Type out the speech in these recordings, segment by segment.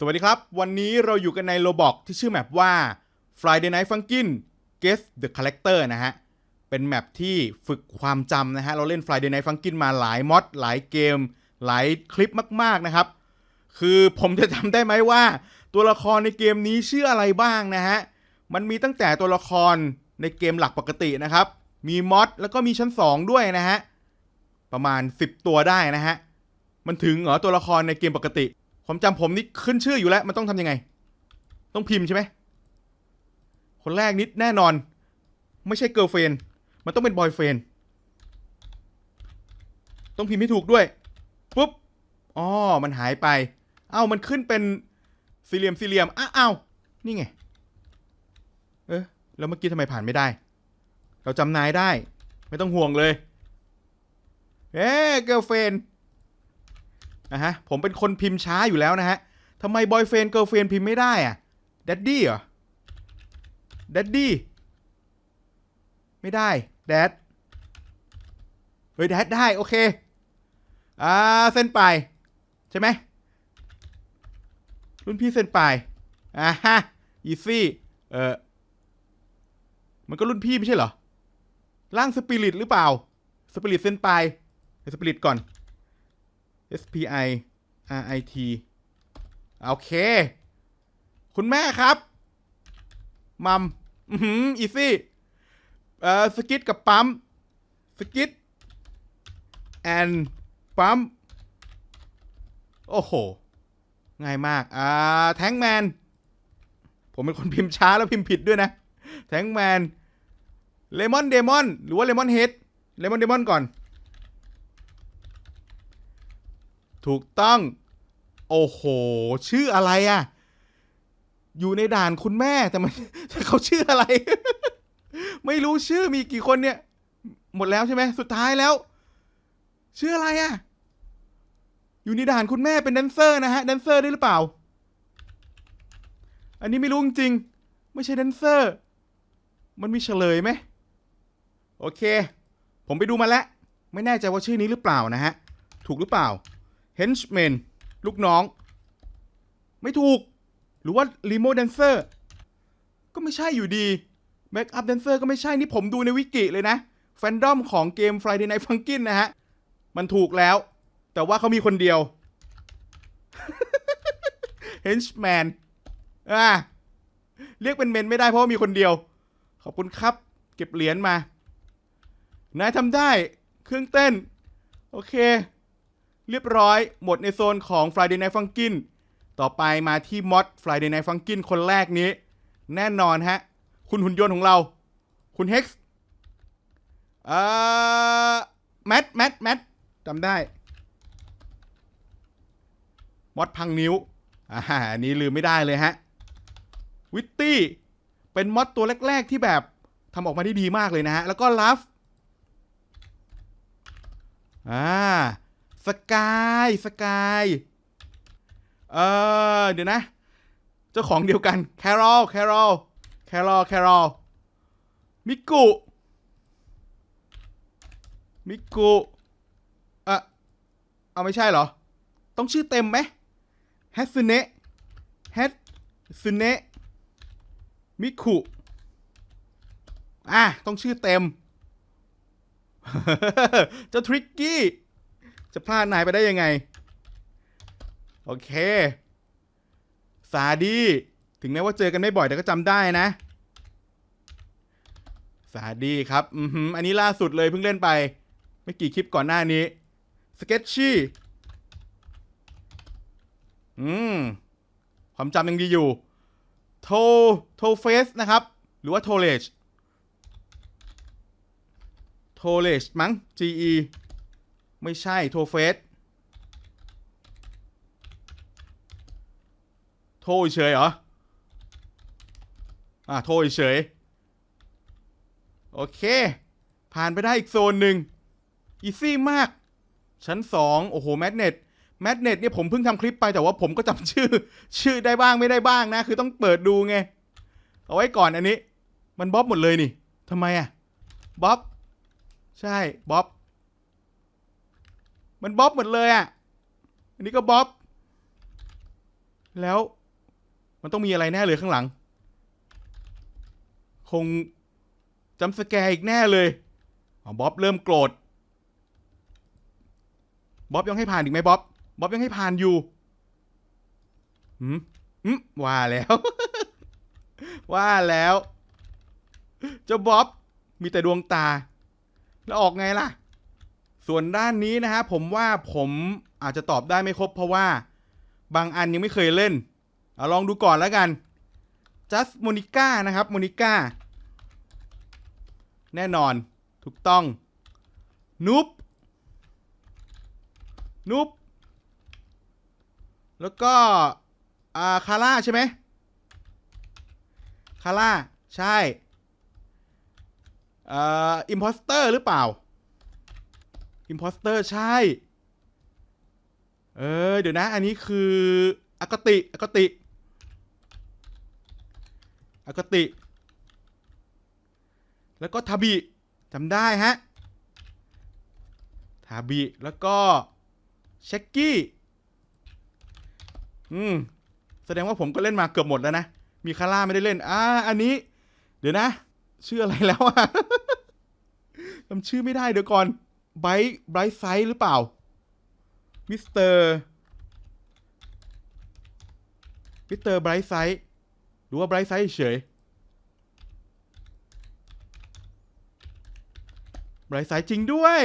สวัสดีครับ วันนี้เราอยู่กันในโลบอกที่ชื่อแมปว่า Friday Night Funkin' Guess the Character นะฮะ เป็นแมปที่ฝึกความจำนะฮะ เราเล่น Friday Night Funkin' มาหลายมอดหลายเกม หลายคลิปมาก ๆ นะครับ คือผมจะจำได้ไหมว่า ตัวละครในเกมนี้ชื่ออะไรบ้างนะฮะ มันมีตั้งแต่ตัวละครในเกมหลักปกตินะครับ มีมอดแล้วก็มีชั้น 2 ด้วยนะฮะ ประมาณ 10 ตัวได้นะฮะ มันถึงเหรอตัวละครในเกมปกติ ความจำผมนี่ขึ้นชื่ออยู่แล้ว มันต้องทำยังไง ต้องพิมพ์ใช่ไหม คนแรกนิดแน่นอน ไม่ใช่เกิร์ลเฟน มันต้องเป็นบอยเฟน ต้องพิมพ์ให้ถูกด้วย ปุ๊บ อ๋อ มันหายไป เอ้า มันขึ้นเป็นสี่เหลี่ยมสี่เหลี่ยม อ้าวนี่ไง เออแล้วเมื่อกี้ทำไมผ่านไม่ได้ เราจำนายได้ ไม่ต้องห่วงเลย เอ๊เกิร์ลเฟน นะฮะผมเป็นคนพิมพ์ช้าอยู่แล้วนะฮะทำไมบอยเฟนเกิร์ลเฟนพิมพ์ไม่ได้อะดัดดี้เหรอดัดดี้ไม่ได้แดดเฮ้ยแดดได้โอเคอ่าเส้นไปใช่ไหมรุ่นพี่เส้นไปอ่าฮะอีซี่เออมันก็รุ่นพี่ไม่ใช่เหรอร่างสปิริตหรือเปล่าสปิริตเส้นไปสปิริตก่อน S P I R I T โอเค คุณแม่ครับ มัม อือหืออีซี่ เอ่อ สกิทกับปั๊ม สกิทแอนปั๊ม โอ้โห ง่ายมาก อ่า แทงแมน ผมเป็นคนพิมพ์ช้าแล้วพิมพ์ผิดด้วยนะ แทงแมน เลมอนเดมอน หรือว่าเลมอนเฮดเลมอนเดมอนก่อน ถูกต้อง โอ้โห ชื่ออะไรอะอยู่ในด่านคุณแม่แต่มันเขาชื่ออะไร ไม่รู้ชื่อมีกี่คนเนี่ย หมดแล้วใช่ไหมสุดท้ายแล้ว ชื่ออะไรอะอยู่ในด่านคุณแม่เป็นแดนเซอร์นะฮะแดนเซอร์ได้หรือเปล่า อันนี้ไม่รู้จริงๆไม่ใช่แดนเซอร์ มันมีเฉลยไหมโอเค ผมไปดูมาแล้ว ไม่แน่ใจว่าชื่อนี้หรือเปล่านะฮะ ถูกหรือเปล่า henchman ลูกน้อง ไม่ถูก หรือว่า limo dancer ก็ไม่ใช่อยู่ดี make up dancer ก็ไม่ใช่ นี่ผมดูในวิกิเลยนะ แฟนดอมของเกม Friday Night Funkin' นะฮะ มันถูกแล้ว แต่ว่าเขามีคนเดียว henchman อ่าเรียกเป็นเมนไม่ได้เพราะว่ามีคนเดียว ขอบคุณครับ เก็บเหรียญมา นายทำได้ เครื่องเต้น โอเค เรียบร้อยหมดในโซนของ Friday Night Funkin' ต่อไปมาที่มอด Friday Night Funkin' คนแรกนี้ แน่นอนฮะ คุณหุ่นยนต์ของเรา คุณ Hex เอ่อแมทแมทแมทจำได้ มอดพังนิ้วอ่าอันนี้ลืมไม่ได้เลยฮะ วิตตี้ เป็นมอดตัวแรก ๆ ที่แบบทำออกมาได้ดีมากเลยนะฮะ แล้วก็ลัฟอ่า สกายสกายเออเดี๋ยวนะ เจ้าของเดียวกันแครอลแครอลแครอลแครอลมิกุมิกุเออเอาไม่ใช่เหรอ ต้องชื่อเต็มไหมแฮตสึเนะแฮตสึเนะมิคุอะต้องชื่อเต็ม เจ้าทริกกี้ จะพลาดนายไปได้ยังไง โอเค สาดี ถึงแม้ว่าเจอกันไม่บ่อยแต่ก็จำได้นะ สาดีครับ อือหืออันนี้ล่าสุดเลยเพิ่งเล่นไปไม่กี่คลิปก่อนหน้านี้ สเก็ตชี่ อืม ความจำยังดีอยู่ โท โทเฟสนะครับ หรือว่าโทเลชโทเลชมั้ง GE ไม่ใช่โทเฟสโทรเฉยเหรอ อ่าโทรเฉย โอเค ผ่านไปได้อีกโซนหนึ่งอีซี่มาก ชั้นสองโอ้โห แมทเน็ตแมทเน็ตเนี่ยผมเพิ่งทำคลิปไปแต่ว่าผมก็จำชื่อ ชื่อได้บ้างไม่ได้บ้างนะ คือต้องเปิดดูไง เอาไว้ก่อนอันนี้ มันบ๊อบหมดเลยนี่ทำไมอะบ๊อบ ใช่บ๊อบ มันบ๊อบหมดเลยอะอันนี้ก็บ๊อบ แล้ว มันต้องมีอะไรแน่เลยข้างหลัง คงจำสแกร์อีกแน่เลยอ๋อบ๊อบเริ่มโกรธ บ๊อบยังให้ผ่านอีกไหมบ๊อบ บ๊อบยังให้ผ่านอยู่หืมหืมว่าแล้ว ว่าแล้ว เจ้าบ๊อบ มีแต่ดวงตา แล้วออกไงล่ะ ส่วนด้านนี้นะฮะผมว่าผมอาจจะตอบได้ไม่ครบเพราะว่าบางอันยังไม่เคยเล่นเอาลองดูก่อนแล้วกัน just Monica นะครับ Monica แน่นอนถูกต้องนุบนุบแล้วก็อ่าคาร่าใช่ไหมคาร่าใช่อ่ออิมพอสเตอร์หรือเปล่า อิมพอสเตอร์ใช่ เออ เดี๋ยวนะ อันนี้คืออากติอากติอากติ แล้วก็ทาบิจำได้ฮะทาบิแล้วก็เชคกี้ อืม แสดงว่าผมก็เล่นมาเกือบหมดแล้วนะ มีคาร่าไม่ได้เล่น อ่า อันนี้ เดี๋ยวนะ ชื่ออะไรแล้วอะจำชื่อไม่ได้เดี๋ยวก่อน ไบรท์ไบรท์ไซส์หรือเปล่า มิสเตอร์ มิสเตอร์ไบรท์ไซส์หรือว่าไบรท์ไซส์เฉยไบรท์ไซส์จริงด้วย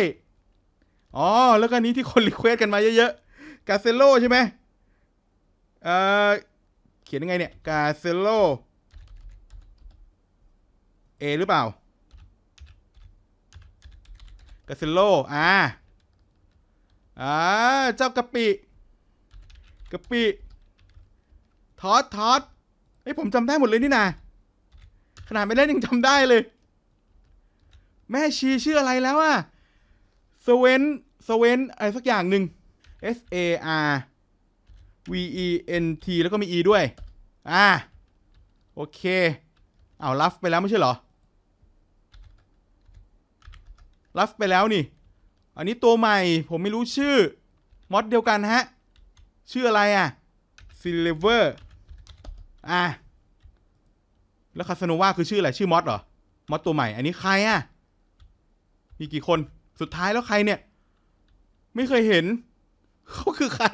อ๋อ แล้วก็นี้ที่คนรีเควสกันมาเยอะๆ กาเซโลใช่ไหมเอ่อ เขียนยังไงเนี่ย กาเซโล เอหรือเปล่าาเซโลอ่าอ่าเจ้ากะปิกะปิทอดทอดเฮ้ยผมจำได้หมดเลยนี่นาขนาดไม่เล่นยังจำได้เลย แม่ชีชื่ออะไรแล้วอะสเวนสเวนอะไรสักอย่างหนึ่ง S A R V E N T แล้วก็มี E ด้วย อ่า โอเค เอาลัฟไปแล้วไม่ใช่เหรอ ลัฟไปแล้วนี่ อันนี้ตัวใหม่ผมไม่รู้ชื่อมอดเดียวกันฮะ ชื่ออะไรอะซิลเวอร์อะ แล้วคาสโนวาคือชื่ออะไร ชื่อมอดเหรอ มอดตัวใหม่ อันนี้ใครอะ มีกี่คน สุดท้ายแล้วใครเนี่ย ไม่เคยเห็น เขาคือใคร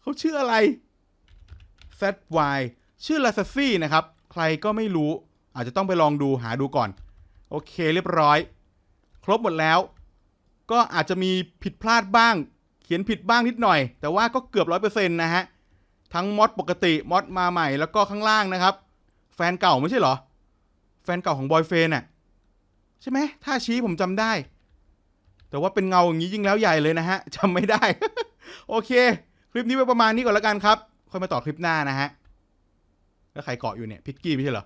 เขาชื่ออะไร ZY ชื่อลาซซี่นะครับ ใครก็ไม่รู้ อาจจะต้องไปลองดูหาดูก่อน โอเคเรียบร้อย ครบหมดแล้ว ก็อาจจะมีผิดพลาดบ้าง เขียนผิดบ้างนิดหน่อย แต่ว่าก็เกือบร้อยเปอร์เซ็นต์นะฮะ ทั้งมอดปกติมอดมาใหม่แล้วก็ข้างล่างนะครับ แฟนเก่าไม่ใช่เหรอ แฟนเก่าของบอยเฟนน่ะใช่ไหมถ้าชี้ผมจำได้ แต่ว่าเป็นเงาอย่างนี้ยิ่งแล้วใหญ่เลยนะฮะจำไม่ได้ โอเค คลิปนี้ไว้ประมาณนี้ก่อนแล้วกันครับ ค่อยมาต่อคลิปหน้านะฮะแล้วใครเกาะอยู่เนี่ยพิกกี้ไม่ใช่เหรอ